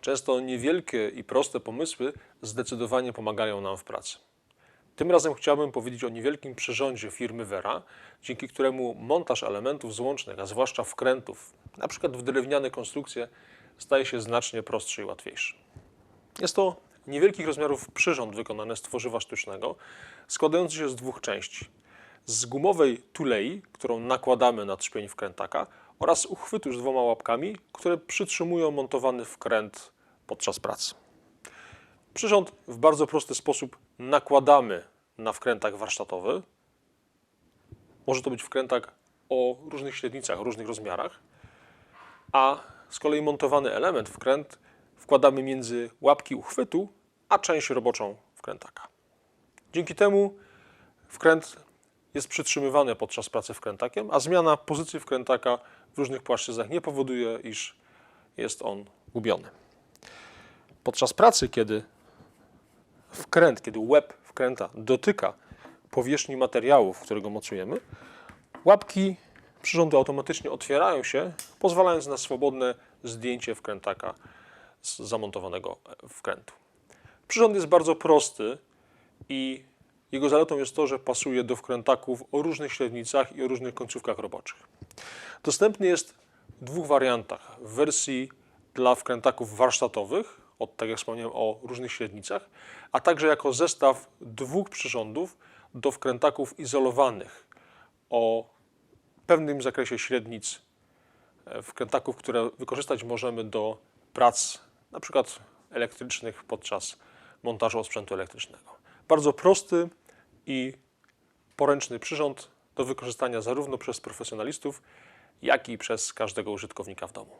Często niewielkie i proste pomysły zdecydowanie pomagają nam w pracy. Tym razem chciałbym powiedzieć o niewielkim przyrządzie firmy Vera, dzięki któremu montaż elementów złącznych, a zwłaszcza wkrętów, np. w drewniane konstrukcje, staje się znacznie prostszy i łatwiejszy. Jest to niewielkich rozmiarów przyrząd wykonany z tworzywa sztucznego, składający się z dwóch części. Z gumowej tulei, którą nakładamy na trzpień wkrętaka oraz uchwytu z dwoma łapkami, które przytrzymują montowany wkręt podczas pracy. Przyrząd w bardzo prosty sposób nakładamy na wkrętak warsztatowy. Może to być wkrętak o różnych średnicach, różnych rozmiarach, a z kolei montowany element, wkręt, wkładamy między łapki uchwytu, a część roboczą wkrętaka. Dzięki temu wkręt jest przytrzymywany podczas pracy wkrętakiem, a zmiana pozycji wkrętaka w różnych płaszczyznach nie powoduje, iż jest on gubiony. Podczas pracy, kiedy wkręt, kiedy łeb wkręta dotyka powierzchni materiału, w którego mocujemy, łapki przyrządu automatycznie otwierają się, pozwalając na swobodne zdjęcie wkrętaka z zamontowanego wkrętu. Przyrząd jest bardzo prosty i jego zaletą jest to, że pasuje do wkrętaków o różnych średnicach i o różnych końcówkach roboczych. Dostępny jest w dwóch wariantach. W wersji dla wkrętaków warsztatowych, od, tak jak wspomniałem, o różnych średnicach, a także jako zestaw dwóch przyrządów do wkrętaków izolowanych o pewnym zakresie średnic e, wkrętaków, które wykorzystać możemy do prac na przykład elektrycznych podczas montażu sprzętu elektrycznego. Bardzo prosty i poręczny przyrząd do wykorzystania zarówno przez profesjonalistów, jak i przez każdego użytkownika w domu.